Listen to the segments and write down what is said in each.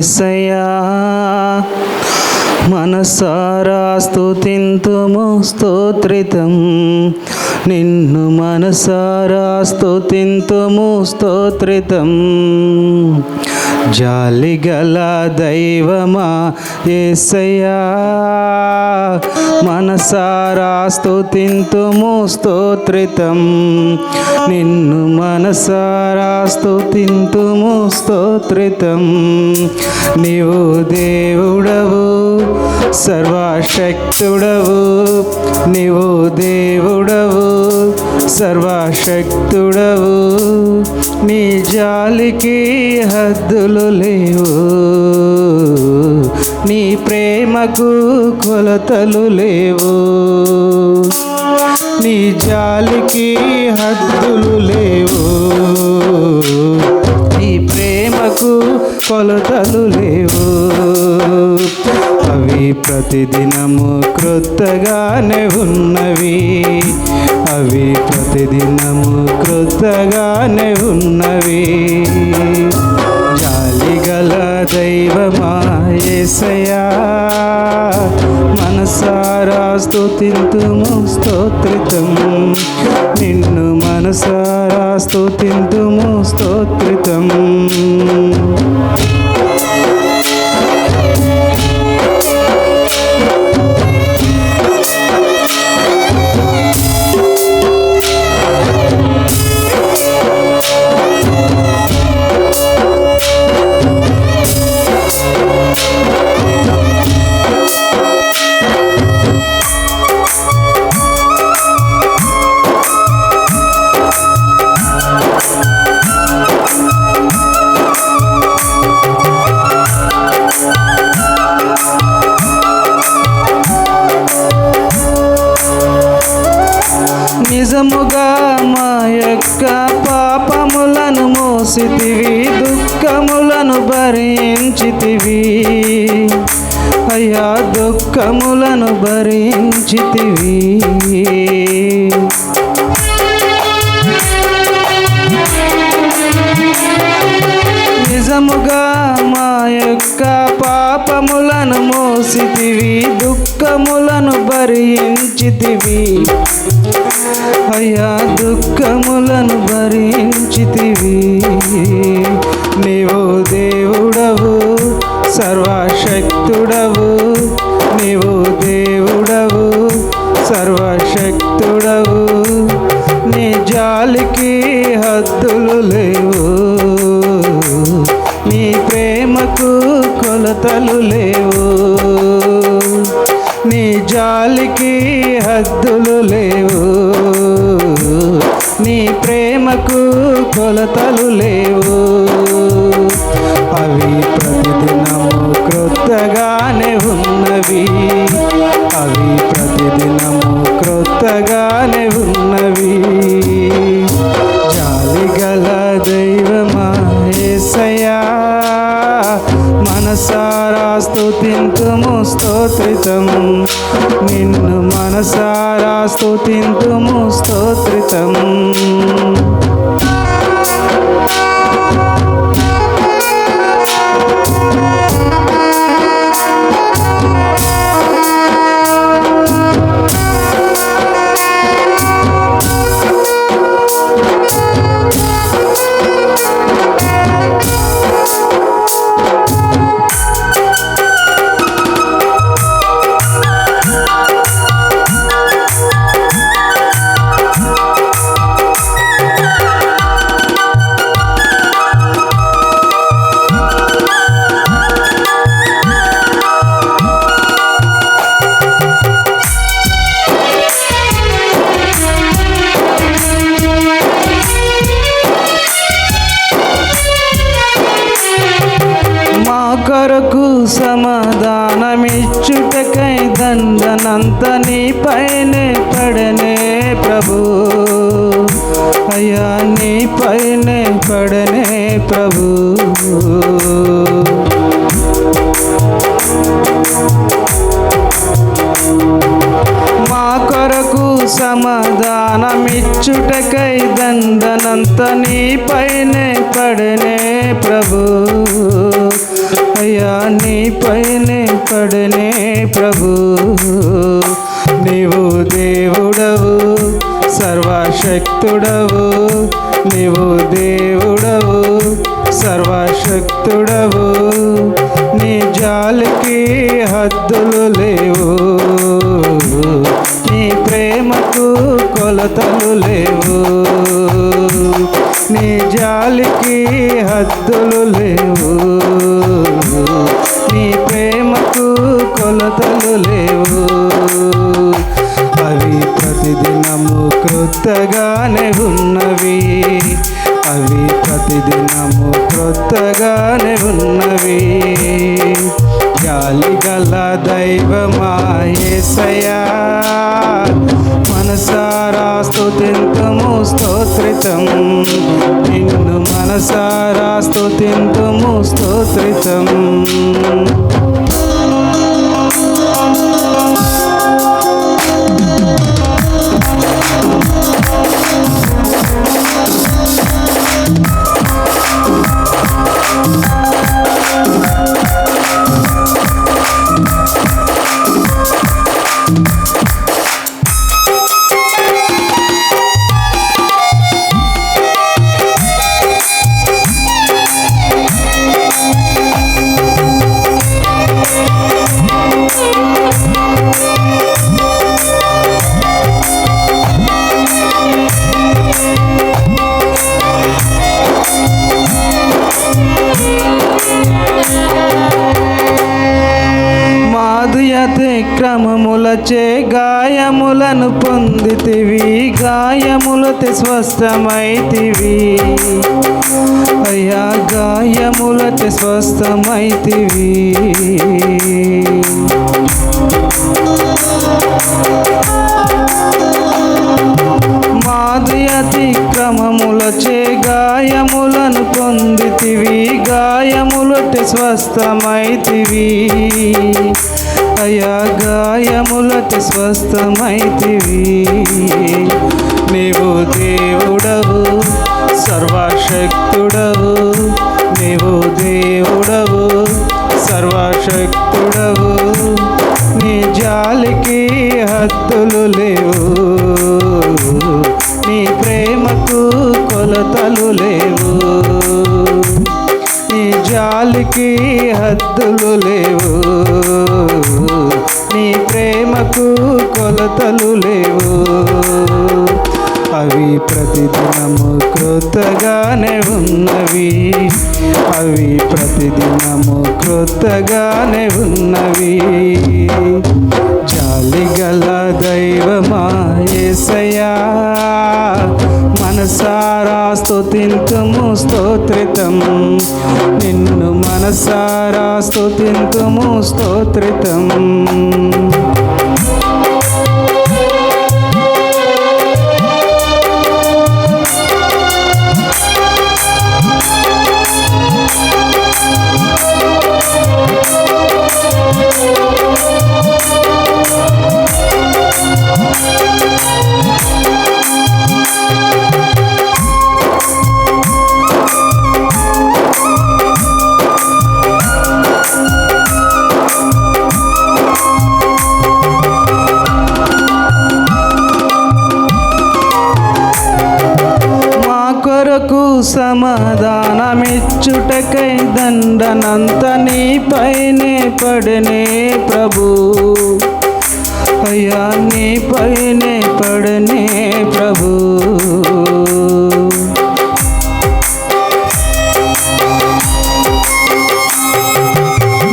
యేసయ్యా మనసారా స్థుతింతుము స్తోత్రితం. నిన్ను మనసారా స్థుతింతుము స్తోత్రితం. జాలిగల దైవమా యేసయ్యా మనసారా స్తుతింతుము స్తోత్రితం. నిన్ను మనసారా స్తుతింతుము స్తోత్రితం. నీవు దేవుడవు సర్వశక్తుడవు. నీవు దేవుడవు సర్వశక్తుడవు. నీ జాలికి హద్దులు లేవు. నీ ప్రేమకు కొలతలు లేవు. నీ జాలికి హద్దులు లేవు. నీ ప్రేమకు కొలతలు లేవు. అవి ప్రతిదినము క్రొత్తగానే ఉన్నవి. అవి ప్రతిదినము క్రొత్తగానే ఉన్నవి. జాలిగల దైవం యేసయ్యా మనసారా స్తుతింతుము స్తోత్రితం. నిన్ను మనసారా స్తుతింతుము స్తోత్రితం. నిజముగా మా యొక్క పాపములను మోసితివి దుఃఖములను భరించితివి. అయ్యా దుఃఖములను భరించితివి. నిజముగా మా యొక్క పాపములను మోసితివి దుఃఖములను భరించితివి. అయ్యా దుఃఖములను భరించితివి. నీవు దేవుడవు సర్వశక్తుడవు. నీవు దేవుడవు సర్వశక్తుడవు. నీ జాలికి హద్దులు లేవు. కొలతలు లేవు. నీ జాలికి హద్దులు లేవు. నీ ప్రేమకు కొలతలు లేవు. అవి ప్రతిదినము క్రొత్తగానే ఉన్నవి. అవి ప్రతిదినము క్రొత్తగానే సమాధానమిచ్చుటకై దండనంత నీపైనే పడనే ప్రభు. అయ్యా నీపైనే పడనే ప్రభు. మా కొరకు సమాధానమిచ్చుటకై దండనంత నీపైనే పడనే ప్రభు. అయ్యా నీ పైనే పడనే ప్రభు. నీవు దేవుడవు సర్వశక్తుడవు. నీవు దేవుడవు సర్వశక్తుడవు. నీ జాలికి హద్దులు లేవు. నీ ప్రేమకు కొలతలు లేవు. నీ జాలికి హద్దులు లేవు. దైవమాయేసయా మనసారా స్తుతింతుము స్తోత్రితం. నిన్ను మనసారా స్తుతింతుము స్తోత్రితం. మాధుయతి క్రమములచే గాయములను పొందితివి గాయములతే స్వస్థమైతివి. అయ్యా గాయములతే స్వస్థమైతివి. మాధుయతి క్రమములచే గాయములను పొందితివి గాయములతే స్వస్థమైతివి. గాయములటి స్వస్థమైతివి. నీవు దేవుడవు సర్వశక్తుడవు. నీవు దేవుడవు సర్వశక్తుడవు. నీ జాలికి హద్దులు లేవు. నీ ప్రేమకు కొలతలు లేవు. నీ జాలికి హద్దులు లేవు. కొలతలు లేవు. అవి ప్రతిదినము క్రొత్తగానే ఉన్నవి. అవి ప్రతిదినము క్రొత్తగానే ఉన్నవి. జాలిగల దైవమా యేసయ్యా మనసారా స్తుతింతుము స్తోత్రితం. నిన్ను మనసారా స్తుతింతుము స్తోత్రితం. సమాధానమిచ్చుటకై దండనంత నీపైనే పడనే ప్రభు. అయ్యా నీపైనే పడనే ప్రభు.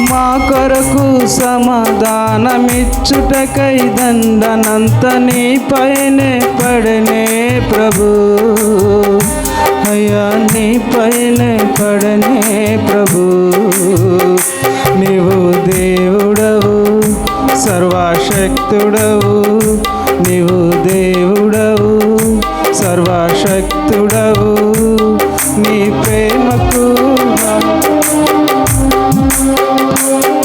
మా కొరకు సమాధానమిచ్చుటకై దండనంత నీపైనే పడనే ప్రభు. అయ్యా నీపైనే పడనే ప్రభు. నీవు దేవుడవు సర్వశక్తుడవు. నీవు దేవుడవు సర్వశక్తుడవు.